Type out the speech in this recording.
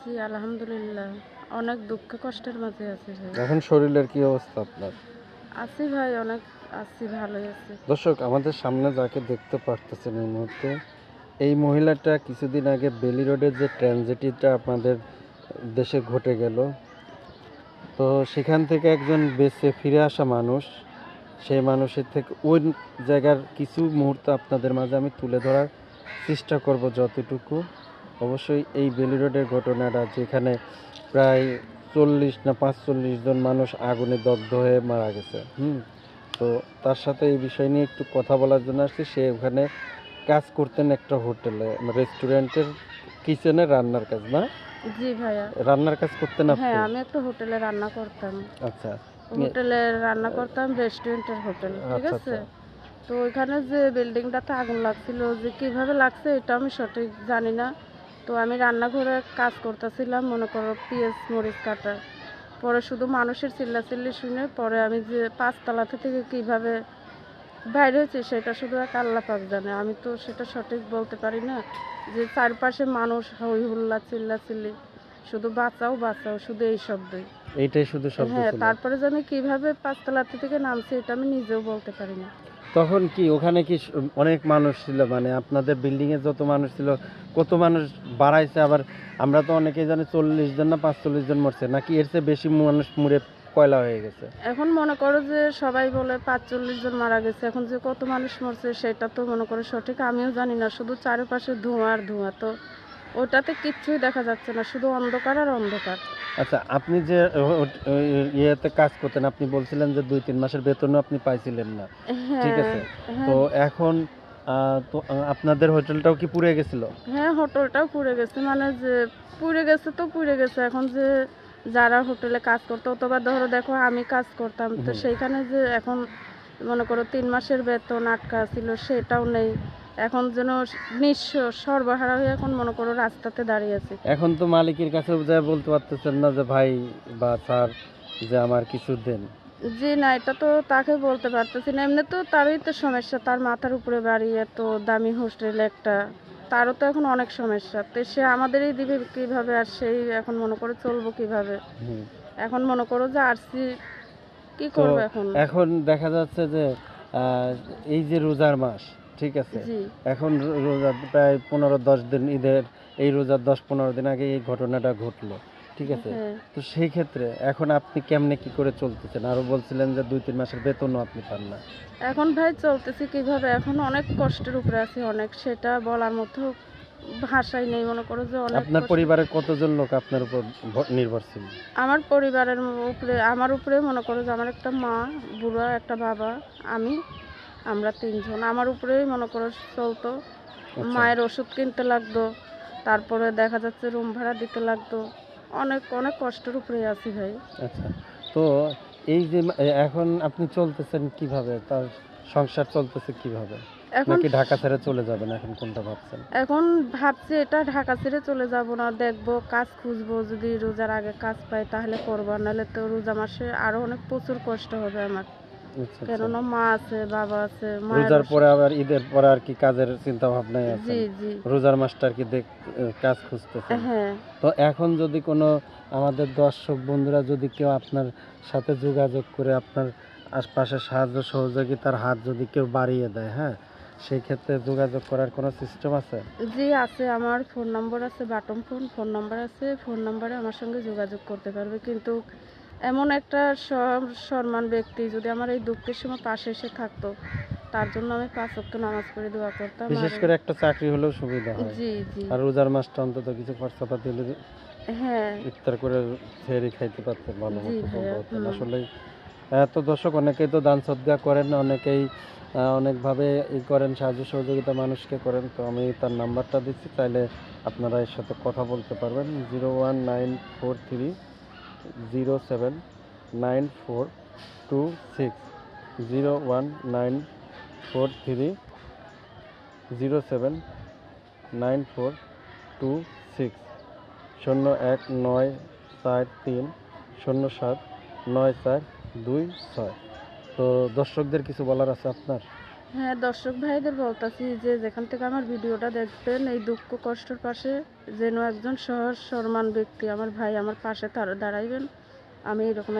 জি আলহামদুলিল্লাহ। অনেক দুঃখ কষ্টের মাঝে আছি ভাই। এখন শরীরের কি অবস্থা আপনার? আছি ভাই অনেক আছি ভালোই আছি। দর্শক আমাদের সামনে যাকে দেখতে পারতেছেন এই মুহূর্তে এই মহিলাটা কিছুদিন আগে বেলি রোডের যে ট্র্যানজেটিটা আপনাদের দেশে ঘটে গেল তো সেখান থেকে একজন বেঁচে ফিরে আসা মানুষ সেই মানুষের থেকে ওই জায়গার কিছু মুহূর্ত আপনাদের মাঝে আমি তুলে ধরার চেষ্টা করব যতটুকু। অবশ্যই এই বেলি রোডের ঘটনাটা যেখানে প্রায় চল্লিশ না পাঁচচল্লিশ জন মানুষ আগুনে দগ্ধ হয়ে মারা গেছে হুম? তো তার সাথে এই বিষয় নিয়ে একটু কথা বলার জন্য আসছি। সে ওখানে কাজ করতেন একটা হোটেলে রেস্টুরেন্টের কিচেনে রান্নার কাজ না? জি ভাইয়া। রান্নার কাজ করতেন আপনি? হ্যাঁ আমি একটা হোটেলে রান্না করতাম। আচ্ছা। হোটেলে রান্না করতাম রেস্টুরেন্টের হোটেল ঠিক আচ্ছা, আছে? আচ্ছা। তো ওইখানে যে বিল্ডিংটাতে আগুন লাগছিল যে কীভাবে লাগছে এটা আমি সঠিক জানি না। তো আমি রান্নাঘরে কাজ করতেছিলাম মনে করো পিঁয়াজ মরিচ কাটা। পরে শুধু মানুষের চিল্লাচিল্লি শুনে পরে আমি যে পাঁচতলা থেকে কীভাবে বাইরে হয়েছি সেটা শুধু এক আল্লাহ পাক জানে। আমি তো সেটা সঠিক বলতে পারি না যে চারপাশে মানুষ হই হুল্লা চিল্লাচিল্লি। শুধু বাঁচাও বাঁচাও শুধু এই শব্দই। এইটাই শুধু শব্দ হ্যাঁ তারপরে যে আমি কীভাবে পাঁচতলা থেকে নামছি এটা আমি নিজেও বলতে পারি না। তখন কি ওখানে কি অনেক মানুষ ছিল? মানে আপনাদের বিল্ডিং এ যত মানুষ ছিল, কত মানুষ বাড়াইছে? আবার আমরা তো অনেকেই জানি চল্লিশ জন না পাঁচচল্লিশ জন মরছে। নাকি এর চেয়ে বেশি মানুষ মুড়ে কয়লা হয়ে গেছে? এখন মনে করো যে সবাই বলে পাঁচচল্লিশ জন মারা গেছে। এখন যে কত মানুষ মরছে, সেটা তো মনে করো সঠিক। আমিও জানি না। শুধু চারিপাশে ধোঁয়া আর ধোঁয়া। তো ওটাতে কিচ্ছুই দেখা যাচ্ছে না শুধু অন্ধকার আর অন্ধকার। আচ্ছা আপনি যে ইয়েতে কাজ করতেন আপনি বলছিলেন যে দুই তিন মাসের বেতনও আপনি পাইছিলেন না। ঠিক আছে। হ্যাঁ। তো এখন তো আপনাদের হোটেলটাও কি পুড়ে গেছিল? হ্যাঁ হোটেলটাও পুড়ে গেছে মানে যে পুড়ে গেছে তো পুড়ে গেছে এখন যে যারা হোটেলে কাজ করতো অথবা ধরো দেখো আমি কাজ করতাম তো সেইখানে যে এখন মনে করো তিন মাসের বেতন আটকা ছিল সেটাও নেই। এখন যেন নিঃস্ব সর্বহারা হয়ে এখন মনে করো রাস্তাতে দাঁড়িয়ে আছি। এখন তো মালিকের কাছে যা বলতে পারতেছেন না যে ভাই বা স্যার যে আমার কিছু দেন। জি না এটা তো তাকে বলতে পারতেছি না। এমনি তো তারই তো সমস্যা তার মাথার উপরে বাড়ি এত দামি হোস্টেল একটা তারও তো এখন অনেক সমস্যা। তো সে আমাদেরই দিবে কীভাবে আর সেই এখন মনে করে চলবো কীভাবে? এখন মনে করো যে আরসি কি করব এখন? এখন দেখা যাচ্ছে যে এই যে রোজার মাস ঠিক আছে? এখন রোজার প্রায় পনেরো দশ দিন ঈদের এই রোজার দশ পনেরো দিন আগে এই ঘটনাটা ঘটলো ঠিক আছে? হ্যাঁ। তো সেই ক্ষেত্রে এখন আপনি কেমনে কি করে চলতেছেন? আরও বলছিলেন যে দুই তিন মাসের বেতনও আপনি পান না। এখন ভাই চলতেছি কীভাবে? এখন অনেক কষ্টের উপরে আছি অনেক সেটা বলার মতো ভাষাই নেই মনে করো যে অনেক আপনার পরিবারের কতজন লোক আপনার উপর নির্ভরশীল? আমার পরিবারের উপরে আমার উপরে মনে করো যে আমার একটা মা বুড়া একটা বাবা আমি আমরা তিনজন। আমার উপরেই মনে করো চলতো। আচ্ছা। মায়ের ওষুধ কিনতে লাগতো। তারপরে দেখা যাচ্ছে রুম ভাড়া দিতে লাগতো। অনেক অনেক কষ্টের উপরে আছি ভাই। আচ্ছা। তো এই যে এখন আপনি চলতেছেন কীভাবে? তার সংসার চলতেছে কীভাবে? এখন নাকি ঢাকা ছেড়ে চলে যাবেন এখন কোনটা ভাবছেন? এখন ভাবছি এটা ঢাকা ছেড়ে চলে যাব না। দেখব কাজ খুঁজবো। যদি রোজার আগে কাজ পাই তাহলে করব। নাহলে তো রোজা মাসে আরও অনেক প্রচুর কষ্ট হবে আমার। কেননা মা আছে বাবা আছে রোজার পরে আবার ঈদের পরে আর কি কাজের চিন্তা ভাবনায় আছে। জি জি। রোজার মাসটা কি দেখ কাজ খুঁজতেছেন। হ্যাঁ। তো এখন যদি কোনো আমাদের দর্শক বন্ধুরা যদি কেউ আপনার সাথে যোগাযোগ করে আপনার আশপাশে সাহায্য সহযোগিতার হাত যদি কেউ বাড়িয়ে দেয় হ্যাঁ সেই ক্ষেত্রে যোগাযোগ করার কোনো সিস্টেম আছে? জি আছে। আমার ফোন নম্বর আছে বাটন ফোন ফোন নাম্বার আছে। ফোন নাম্বারে আমার সঙ্গে যোগাযোগ করতে পারবে। কিন্তু এমন একটা সম্মান ব্যক্তি যদি আমার এই দুঃখের সময় পাশে এসে থাকতো তার জন্য আমি পাঁচ ওয়াক্ত নামাজ পড়ে দোয়া করতাম। বিশেষ করে একটা চাকরি হলেও সুবিধা হয়। জি জি। আর রোজার মাসটা অন্তত কিছু খরচাপাতি হলে হ্যাঁ। ইফতার করে ফেরি খাইতে পারতেন ভালো মতো হতো। আসলে তো দর্শক অনেকেই তো দান সদ্গা করেন অনেকেই অনেকভাবে ই করেন সাহায্য সহযোগিতা মানুষকে করেন। তো আমি তার নাম্বারটা দিচ্ছি চাইলে আপনারা এর সাথে কথা বলতে পারবেন। Zero one nine four three zero seven nine four two six zero one nine four three zero seven nine four two six শূন্য এক নয় চার তিন শূন্য সাত নয় চার দুই ছয় তো দর্শকদের কিছু বলার আছে আপনার হ্যাঁ দর্শক ভাইদের বলতাছি যে যেখান থেকে আমার ভিডিওটা দেখবেন এই দুঃখ কষ্টের পাশে যেন একজন সহজ সম্মান ব্যক্তি আমার ভাই আমার পাশে তারা দাঁড়াইবেন। আমি এরকম